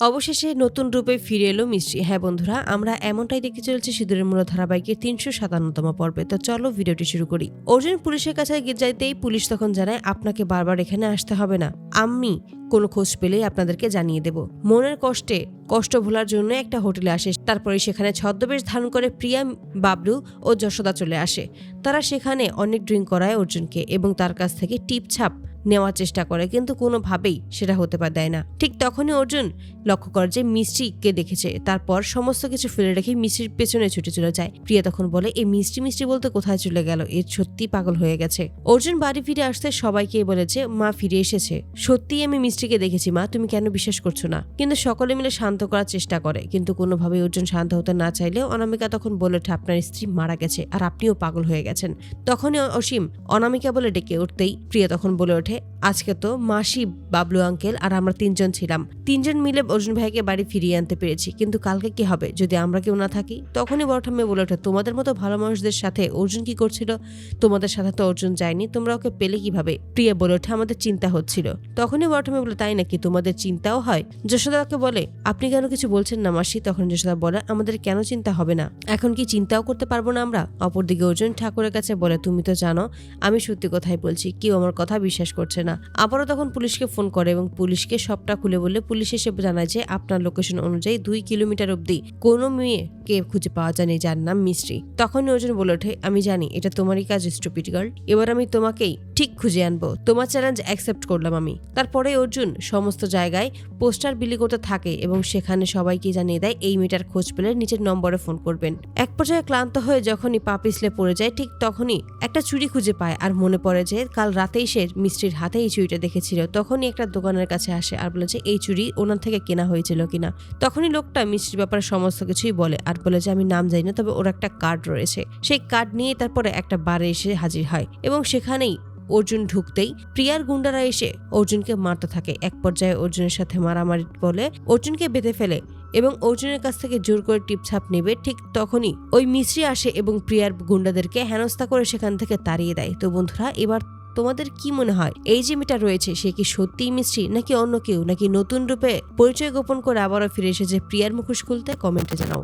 অবশেষে নতুন রূপে ফিরে এলো মিষ্টি। হ্যাঁ বন্ধুরা, আমরা এমনটাই দেখতে চলেছি সিঁদুরের মূল ধারাবাহিকের তিনশো সাতান্নতম পর্বে। তো চলো ভিডিওটি শুরু করি। অর্জুন পুলিশের কাছে যাইতেই পুলিশ তখন জানায়, আপনাকে বারবার এখানে আসতে হবে না। আমি কোনো খোঁজ পেলেই আপনাদেরকে জানিয়ে দেব। মনের কষ্টে, কষ্ট ভোলার জন্য একটা হোটেলে আসে। তারপরে সেখানে ছদ্মবেশ ধারণ করে প্রিয়া, বাবলু ও যশোদা চলে আসে। তারা সেখানে অনেক ড্রিঙ্ক করায় অর্জুনকে এবং তার কাছ থেকে টিপছাপ নেওয়ার চেষ্টা করে, কিন্তু কোনোভাবেই সেটা হতে পারে দেয় না। ঠিক তখনই অর্জুন লক্ষ্য করে যে মিষ্টিকে দেখেছে। তারপর সমস্ত কিছু ফেলে রেখে মিষ্টির পেছনে ছুটে চলে যায়। প্রিয়া তখন বলে, এই মিষ্টি মিষ্টি বলতে কোথায় চলে গেল? এ সত্যি পাগল হয়ে গেছে। অর্জুন বাড়ি ফিরে আসতে সবাইকে বলেছে, মা ফিরে এসেছে। সত্যিই আমি মিষ্টিকে দেখেছি, মা। তুমি কেন বিশ্বাস করছ না? কিন্তু সকলে মিলে শান্ত করার চেষ্টা করে, কিন্তু কোনোভাবেই অর্জুন শান্ত হতে না চাইলে অনামিকা তখন বলে ওঠে আপনার স্ত্রী মারা গেছে আর আপনিও পাগল হয়ে গেছেন। তখনই অসীম অনামিকা বলে ডেকে উঠতেই প্রিয়া তখন বলে ওঠে আজকে তো মাসি, বাবলু আঙ্কেল আর আমরা তিনজন ছিলাম। তিনজন মিলে অর্জুন ভাইকে বাড়ি ফিরিয়ে আনতে পেরেছি, কিন্তু কালকে কি হবে? যদি আমরা কেউ না থাকি? তখনই বড় বলে ওঠে, তোমাদের মতো ভালো মানুষদের সাথে অর্জুন কি করছিল? তোমাদের সাথে তো অর্জুন যায়নি, তোমরা ওকে পেলে কীভাবে? প্রিয়া বলে ওঠে, আমাদের চিন্তা হচ্ছিল। তখনই বড় বলে, তাই নাকি? তোমাদের চিন্তাও হয়? যশোদাকে বলে, আপনি কেন কিছু বলছেন না মাসি? তখন যশোদা বলে, আমাদের কেন চিন্তা হবে না? এখন কি চিন্তাও করতে পারব না আমরা? অপরদিকে অর্জুন ঠাকুরের কাছে বলে, তুমি তো জানো, আমি সত্যি কথাই বলছি, কেউ আমার কথা বিশ্বাস করছে না। আবারও তখন পুলিশকে ফোন করে এবং পুলিশকে সবটা খুলে বললে পুলিশ এসে জানায় যে আপনার লোকেশন অনুযায়ী দুই কিলোমিটার অবধি কোনো মেয়েকে খুঁজে পাওয়া যায়নি যার নাম মিস্ত্রি তখন অর্জুন বলে ওঠে, আমি জানি, এটা তোমারই কাজ স্টুপিড গার্ল এবার আমি তোমাকেই ঠিক খুঁজে আনব। তোমার চ্যালেঞ্জ অ্যাকসেপ্ট করলাম আমি। তারপরে অর্জুন সমস্ত জায়গায় পোস্টার বিলি করতে থাকে এবং সেখানে সবাইকে জানিয়ে দেয়, এই মেয়েটার খোঁজ পেলে নিচের নম্বরে ফোন করবেন। এক পর্যায়ে ক্লান্ত হয়ে যখনই পা পিছলে পড়ে যায়, ঠিক তখনই একটা চুরি খুঁজে পায়। আর মনে পড়ে যে কাল রাতেই সে মিস্ত্রির হাতে এই চুড়িটা দেখেছিল। তখনই একটা দোকানের কাছে আসে আর বলে যে, এই চুড়ি ওনার থেকে কেনা হয়েছিল কিনা? তখনই লোকটা মিস্ত্রির ব্যাপারে সমস্ত কিছুই বলে আর বলে যে, আমি নাম জানি না, তবে ওর একটা কার্ড রয়েছে। সেই কার্ড নিয়ে তারপরে একটা বারে এসে হাজির হয় এবং সেখানেই অর্জুন ঢুকতেই প্রিয়ার গুন্ডারা এসে অর্জুনকে মারতে থাকে। এক পর্যায়ে অর্জুনের সাথে মারামারি বলে অর্জুনকে বেঁধে ফেলে এবং অর্জুনের কাছ থেকে জোর করে টিপছাপ নেবে। ঠিক তখনই ওই মিস্ত্রি আসে এবং প্রিয়ার গুন্ডাদেরকে হেনস্থা করে সেখান থেকে তাড়িয়ে দেয়। তো বন্ধুরা, এবার তোমাদের কি মনে হয়? এই যে মেয়েটা রয়েছে, সে কি সত্যিই মিষ্টি? নাকি অন্য কেউ? নাকি নতুন রূপে পরিচয় গোপন করে আবারও ফিরে এসেছে প্রিয়ার মুখোশ খুলতে? কমেন্টে জানাও।